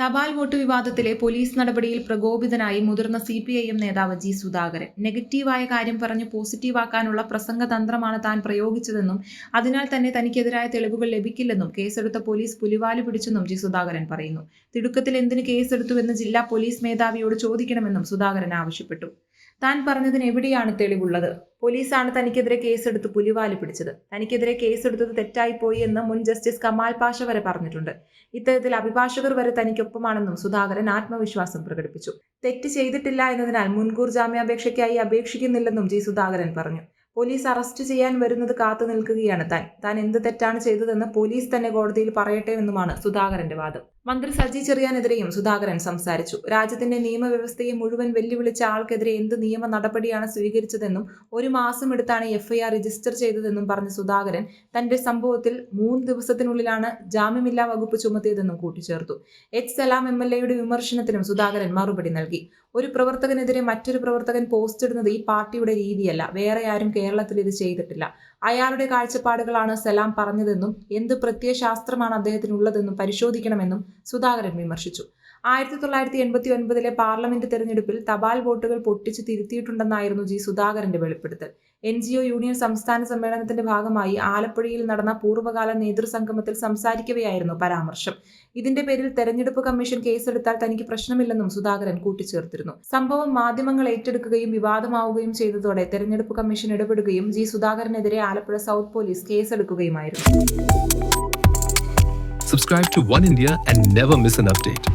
തപാൽ vote വിവാദത്തിലെ police നടപടിയിൽ പ്രകോപിതനായി മുതിർന്ന സി പി ഐ എം നേതാവ് ജി സുധാകരൻ. നെഗറ്റീവായ കാര്യം പറഞ്ഞ് പോസിറ്റീവാക്കാനുള്ള പ്രസംഗതന്ത്രമാണ് താൻ പ്രയോഗിച്ചതെന്നും അതിനാൽ തന്നെ തനിക്കെതിരായ തെളിവുകൾ ലഭിക്കില്ലെന്നും കേസെടുത്ത പോലീസ് പുലിവാൽ പിടിച്ചെന്നും ജി സുധാകരൻ പറയുന്നു. തിടുക്കത്തിൽ എന്തിന് കേസെടുത്തുവെന്ന് ജില്ലാ പോലീസ് മേധാവിയോട് ചോദിക്കണമെന്നും സുധാകരൻ ആവശ്യപ്പെട്ടു. താൻ പറഞ്ഞതിന് എവിടെയാണ് തെളിവുള്ളത്? പോലീസാണ് തനിക്കെതിരെ കേസെടുത്ത് പുലിവാലി പിടിച്ചത്. തനിക്കെതിരെ കേസെടുത്തത് തെറ്റായിപ്പോയി എന്ന് മുൻ ജസ്റ്റിസ് കമാൽ പാഷ വരെ പറഞ്ഞിട്ടുണ്ട്. ഇത്തരത്തിൽ അഭിഭാഷകർ വരെ തനിക്കൊപ്പമാണെന്നും സുധാകരൻ ആത്മവിശ്വാസം പ്രകടിപ്പിച്ചു. തെറ്റ് ചെയ്തിട്ടില്ല എന്നതിനാൽ മുൻകൂർ ജാമ്യാപേക്ഷയ്ക്കായി അപേക്ഷിക്കുന്നില്ലെന്നും ജി സുധാകരൻ പറഞ്ഞു. പോലീസ് അറസ്റ്റ് ചെയ്യാൻ വരുന്നത് കാത്തു നിൽക്കുകയാണ് താൻ. താൻ എന്ത് തെറ്റാണ് ചെയ്തതെന്ന് പോലീസ് തന്നെ കോടതിയിൽ പറയട്ടെ എന്നുമാണ് സുധാകരന്റെ വാദം. മന്ത്രി സജി ചെറിയാനെതിരെയും സുധാകരൻ സംസാരിച്ചു. രാജ്യത്തിന്റെ നിയമവ്യവസ്ഥയെ മുഴുവൻ വെല്ലുവിളിച്ച ആൾക്കെതിരെ എന്ത് നിയമ നടപടിയാണ് സ്വീകരിച്ചതെന്നും ഒരു മാസം എടുത്താണ് എഫ്ഐആർ രജിസ്റ്റർ ചെയ്തതെന്നും പറഞ്ഞ സുധാകരൻ തന്റെ സംഭവത്തിൽ മൂന്ന് ദിവസത്തിനുള്ളിലാണ് ജാമ്യമില്ലാ വകുപ്പ് ചുമത്തിയതെന്നും കൂട്ടിച്ചേർത്തു. എച്ച് സലാം എം എൽ എയുടെ വിമർശനത്തിനും സുധാകരൻ മറുപടി നൽകി. ഒരു പ്രവർത്തകനെതിരെ മറ്റൊരു പ്രവർത്തകൻ പോസ്റ്റ് ഇടുന്നത് ഈ പാർട്ടിയുടെ രീതിയല്ല. വേറെ ആരും കേരളത്തിൽ ഇത് ചെയ്തിട്ടില്ല. അയാളുടെ കാഴ്ചപ്പാടുകളാണ് സലാം പറഞ്ഞതെന്നും എന്ത് പ്രത്യയശാസ്ത്രമാണ് അദ്ദേഹത്തിനുള്ളതെന്നും പരിശോധിക്കണമെന്നും സുധാകരൻ വിമർശിച്ചു. ആയിരത്തി തൊള്ളായിരത്തി എൺപത്തി ഒൻപതിലെ പാർലമെന്റ് തെരഞ്ഞെടുപ്പിൽ തപാൽ വോട്ടുകൾ പൊട്ടിച്ച് തിരുത്തിയിട്ടുണ്ടെന്നായിരുന്നു ജി സുധാകരന്റെ വെളിപ്പെടുത്തൽ. എൻ ജി ഒ യൂണിയൻ സംസ്ഥാന സമ്മേളനത്തിന്റെ ഭാഗമായി ആലപ്പുഴയിൽ നടന്ന പൂർവകാല നേതൃസംഗമത്തിൽ സംസാരിക്കവെയായിരുന്നു പരാമർശം. ഇതിന്റെ പേരിൽ തെരഞ്ഞെടുപ്പ് കമ്മീഷൻ കേസെടുത്താൽ തനിക്ക് പ്രശ്നമില്ലെന്നും സുധാകരൻ കൂട്ടിച്ചേർത്തിരുന്നു. സംഭവം മാധ്യമങ്ങൾ ഏറ്റെടുക്കുകയും വിവാദമാവുകയും ചെയ്തതോടെ തെരഞ്ഞെടുപ്പ് കമ്മീഷൻ ഇടപെടുകയും ജി സുധാകരനെതിരെ ആലപ്പുഴ സൗത്ത് പോലീസ് കേസെടുക്കുകയുമായിരുന്നു. Subscribe to One India and never miss an update.